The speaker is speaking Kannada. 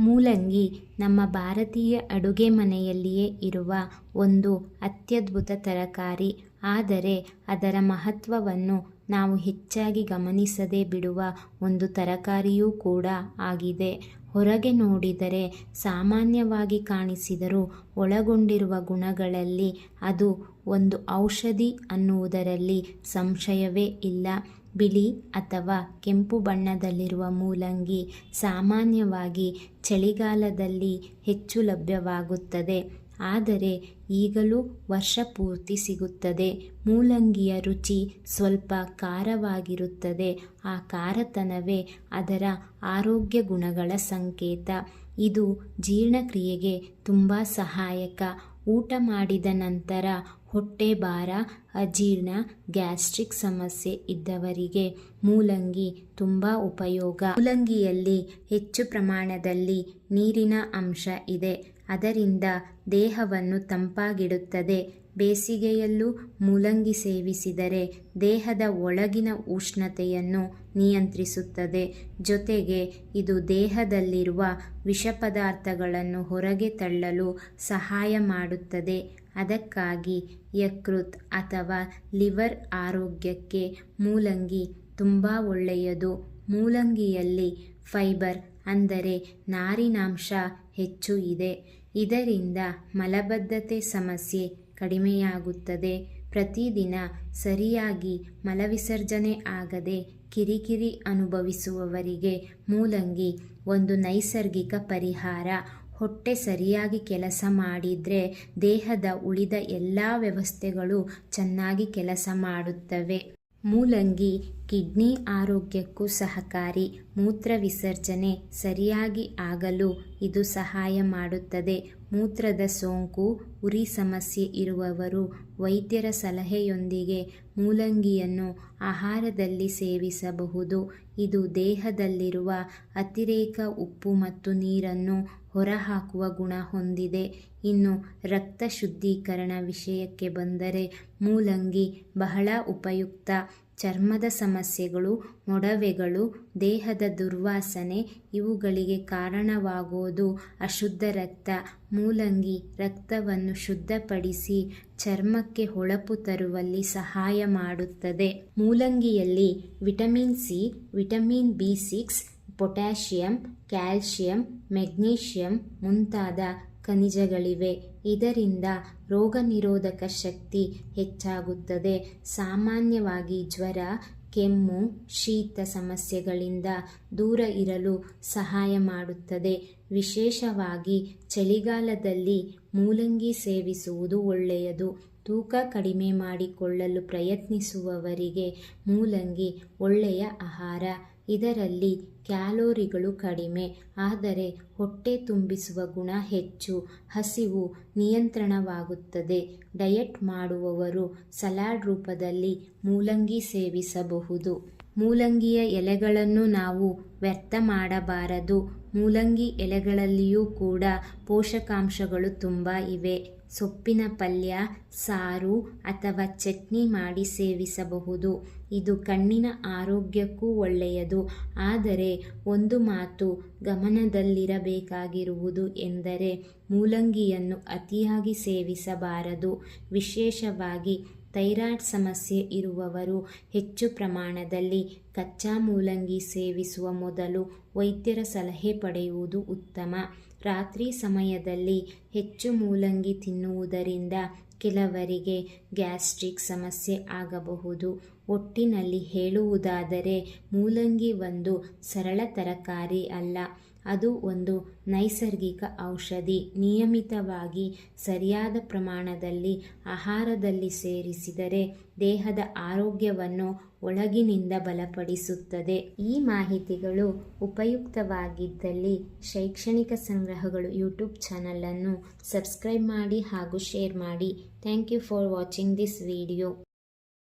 ಮೂಲಂಗಿ ನಮ್ಮ ಭಾರತೀಯ ಅಡುಗೆ ಮನೆಯಲ್ಲಿಯೇ ಇರುವ ಒಂದು ಅತ್ಯದ್ಭುತ ತರಕಾರಿ. ಆದರೆ ಅದರ ಮಹತ್ವವನ್ನು ನಾವು ಹೆಚ್ಚಾಗಿ ಗಮನಿಸದೆ ಬಿಡುವ ಒಂದು ತರಕಾರಿಯೂ ಕೂಡ ಆಗಿದೆ. ಹೊರಗೆ ನೋಡಿದರೆ ಸಾಮಾನ್ಯವಾಗಿ ಕಾಣಿಸಿದರೂ ಒಳಗೊಂಡಿರುವ ಗುಣಗಳಲ್ಲಿ ಅದು ಒಂದು ಔಷಧಿ ಅನ್ನುವುದರಲ್ಲಿ ಸಂಶಯವೇ ಇಲ್ಲ. ಬಿಳಿ ಅಥವಾ ಕೆಂಪು ಬಣ್ಣದಲ್ಲಿರುವ ಮೂಲಂಗಿ ಸಾಮಾನ್ಯವಾಗಿ ಚಳಿಗಾಲದಲ್ಲಿ ಹೆಚ್ಚು ಲಭ್ಯವಾಗುತ್ತದೆ. ಆದರೆ ಈಗಲೂ ವರ್ಷ ಪೂರ್ತಿ ಸಿಗುತ್ತದೆ. ಮೂಲಂಗಿಯ ರುಚಿ ಸ್ವಲ್ಪ ಖಾರವಾಗಿರುತ್ತದೆ. ಆ ಖಾರತನವೇ ಅದರ ಆರೋಗ್ಯ ಗುಣಗಳ ಸಂಕೇತ. ಇದು ಜೀರ್ಣಕ್ರಿಯೆಗೆ ತುಂಬ ಸಹಾಯಕ. ಊಟ ಮಾಡಿದ ನಂತರ ಹೊಟ್ಟೆ ಭಾರ, ಅಜೀರ್ಣ, ಗ್ಯಾಸ್ಟ್ರಿಕ್ ಸಮಸ್ಯೆ ಇದ್ದವರಿಗೆ ಮೂಲಂಗಿ ತುಂಬ ಉಪಯೋಗ. ಮೂಲಂಗಿಯಲ್ಲಿ ಹೆಚ್ಚು ಪ್ರಮಾಣದಲ್ಲಿ ನೀರಿನ ಅಂಶ ಇದೆ. ಅದರಿಂದ ದೇಹವನ್ನು ತಂಪಾಗಿಡುತ್ತದೆ. ಬೇಸಿಗೆಯಲ್ಲೂ ಮೂಲಂಗಿ ಸೇವಿಸಿದರೆ ದೇಹದ ಒಳಗಿನ ಉಷ್ಣತೆಯನ್ನು ನಿಯಂತ್ರಿಸುತ್ತದೆ. ಜೊತೆಗೆ ಇದು ದೇಹದಲ್ಲಿರುವ ವಿಷ ಪದಾರ್ಥಗಳನ್ನು ಹೊರಗೆ ತಳ್ಳಲು ಸಹಾಯ ಮಾಡುತ್ತದೆ. ಅದಕ್ಕಾಗಿ ಯಕೃತ್ ಅಥವಾ ಲಿವರ್ ಆರೋಗ್ಯಕ್ಕೆ ಮೂಲಂಗಿ ತುಂಬ ಒಳ್ಳೆಯದು. ಮೂಲಂಗಿಯಲ್ಲಿ ಫೈಬರ್ ಅಂದರೆ ನಾರಿನಾಂಶ ಹೆಚ್ಚು ಇದೆ. ಇದರಿಂದ ಮಲಬದ್ಧತೆ ಸಮಸ್ಯೆ ಕಡಿಮೆಯಾಗುತ್ತದೆ. ಪ್ರತಿದಿನ ಸರಿಯಾಗಿ ಮಲವಿಸರ್ಜನೆ ಆಗದೆ ಕಿರಿಕಿರಿ ಅನುಭವಿಸುವವರಿಗೆ ಮೂಲಂಗಿ, ಒಂದು ನೈಸರ್ಗಿಕ ಪರಿಹಾರ. ಹೊಟ್ಟೆ ಸರಿಯಾಗಿ ಕೆಲಸ ಮಾಡಿದರೆ ದೇಹದ ಉಳಿದ ಎಲ್ಲ ವ್ಯವಸ್ಥೆಗಳು ಚೆನ್ನಾಗಿ ಕೆಲಸ ಮಾಡುತ್ತವೆ. ಮೂಲಂಗಿ ಕಿಡ್ನಿ ಆರೋಗ್ಯಕ್ಕೂ ಸಹಕಾರಿ. ಮೂತ್ರ ವಿಸರ್ಜನೆ ಸರಿಯಾಗಿ ಆಗಲು ಇದು ಸಹಾಯ ಮಾಡುತ್ತದೆ. ಮೂತ್ರದ ಸೋಂಕು, ಉರಿ ಸಮಸ್ಯೆ ಇರುವವರು ವೈದ್ಯರ ಸಲಹೆಯೊಂದಿಗೆ ಮೂಲಂಗಿಯನ್ನು ಆಹಾರದಲ್ಲಿ ಸೇವಿಸಬಹುದು. ಇದು ದೇಹದಲ್ಲಿರುವ ಅತಿರೇಕ ಉಪ್ಪು ಮತ್ತು ನೀರನ್ನು ಹೊರಹಾಕುವ ಗುಣ ಹೊಂದಿದೆ. ಇನ್ನು ರಕ್ತ ಶುದ್ಧೀಕರಣ ವಿಷಯಕ್ಕೆ ಬಂದರೆ ಮೂಲಂಗಿ ಬಹಳ ಉಪಯುಕ್ತ. ಚರ್ಮದ ಸಮಸ್ಯೆಗಳು, ಮೊಡವೆಗಳು, ದೇಹದ ದುರ್ವಾಸನೆ ಇವುಗಳಿಗೆ ಕಾರಣವಾಗುವುದು ಅಶುದ್ಧ ರಕ್ತ, ಮೂಲಂಗಿ ರಕ್ತವನ್ನು ಶುದ್ಧಪಡಿಸಿ ಚರ್ಮಕ್ಕೆ ಹೊಳಪು ತರುವಲ್ಲಿ ಸಹಾಯ ಮಾಡುತ್ತದೆ. ಮೂಲಂಗಿಯಲ್ಲಿ vitamin C, vitamin B six, potassium, calcium, magnesium ಮುಂತಾದ ಖನಿಜಗಳಿವೆ. ಇದರಿಂದ ರೋಗ ನಿರೋಧಕ ಶಕ್ತಿ ಹೆಚ್ಚಾಗುತ್ತದೆ. ಸಾಮಾನ್ಯವಾಗಿ ಜ್ವರ, ಕೆಮ್ಮು, ಶೀತ ಸಮಸ್ಯೆಗಳಿಂದ ದೂರ ಇರಲು ಸಹಾಯ ಮಾಡುತ್ತದೆ. ವಿಶೇಷವಾಗಿ ಚಳಿಗಾಲದಲ್ಲಿ ಮೂಲಂಗಿ ಸೇವಿಸುವುದು ಒಳ್ಳೆಯದು. ತೂಕ ಕಡಿಮೆ ಮಾಡಿಕೊಳ್ಳಲು ಪ್ರಯತ್ನಿಸುವವರಿಗೆ ಮೂಲಂಗಿ ಒಳ್ಳೆಯ ಆಹಾರ. ಇದರಲ್ಲಿ ಕ್ಯಾಲೋರಿಗಳು ಕಡಿಮೆ, ಆದರೆ ಹೊಟ್ಟೆ ತುಂಬಿಸುವ ಗುಣ ಹೆಚ್ಚು. ಹಸಿವು ನಿಯಂತ್ರಣವಾಗುತ್ತದೆ. ಡಯಟ್ ಮಾಡುವವರು ಸಲಾಡ್ ರೂಪದಲ್ಲಿ ಮೂಲಂಗಿ ಸೇವಿಸಬಹುದು. ಮೂಲಂಗಿಯ ಎಲೆಗಳನ್ನು ನಾವು ವ್ಯರ್ಥ ಮಾಡಬಾರದು. ಮೂಲಂಗಿ ಎಲೆಗಳಲ್ಲಿಯೂ ಕೂಡ ಪೋಷಕಾಂಶಗಳು ತುಂಬ ಇವೆ. ಸೊಪ್ಪಿನ ಪಲ್ಯ, ಸಾರು ಅಥವಾ ಚಟ್ನಿ ಮಾಡಿ ಸೇವಿಸಬಹುದು. ಇದು ಕಣ್ಣಿನ ಆರೋಗ್ಯಕ್ಕೂ ಒಳ್ಳೆಯದು. ಆದರೆ ಒಂದು ಮಾತು ಗಮನದಲ್ಲಿರಬೇಕಾಗಿರುವುದು ಎಂದರೆ ಮೂಲಂಗಿಯನ್ನು ಅತಿಯಾಗಿ ಸೇವಿಸಬಾರದು. ವಿಶೇಷವಾಗಿ ಥೈರಾಯ್ಡ್ ಸಮಸ್ಯೆ ಇರುವವರು ಹೆಚ್ಚು ಪ್ರಮಾಣದಲ್ಲಿ ಕಚ್ಚಾ ಮೂಲಂಗಿ ಸೇವಿಸುವ ಮೊದಲು ವೈದ್ಯರ ಸಲಹೆ ಪಡೆಯುವುದು ಉತ್ತಮ. ರಾತ್ರಿ ಸಮಯದಲ್ಲಿ ಹೆಚ್ಚು ಮೂಲಂಗಿ ತಿನ್ನುವುದರಿಂದ ಕೆಲವರಿಗೆ ಗ್ಯಾಸ್ಟ್ರಿಕ್ ಸಮಸ್ಯೆ ಆಗಬಹುದು. ಒಟ್ಟಿನಲ್ಲಿ ಹೇಳುವುದಾದರೆ, ಮೂಲಂಗಿ ಒಂದು ಸರಳ ತರಕಾರಿ ಅಲ್ಲ. ಅದು ಒಂದು ನೈಸರ್ಗಿಕ ಔಷಧಿ. ನಿಯಮಿತವಾಗಿ ಸರಿಯಾದ ಪ್ರಮಾಣದಲ್ಲಿ ಆಹಾರದಲ್ಲಿ ಸೇರಿಸಿದರೆ ದೇಹದ ಆರೋಗ್ಯವನ್ನು ಒಳಗಿನಿಂದ ಬಲಪಡಿಸುತ್ತದೆ. ಈ ಮಾಹಿತಿಗಳು ಉಪಯುಕ್ತವಾಗಿದ್ದಲ್ಲಿ ಶೈಕ್ಷಣಿಕ ಸಂಗ್ರಹಗಳು ಯೂಟ್ಯೂಬ್ ಚಾನಲನ್ನು ಸಬ್ಸ್ಕ್ರೈಬ್ ಮಾಡಿ ಹಾಗೂ ಶೇರ್ ಮಾಡಿ. Thank you for watching this video.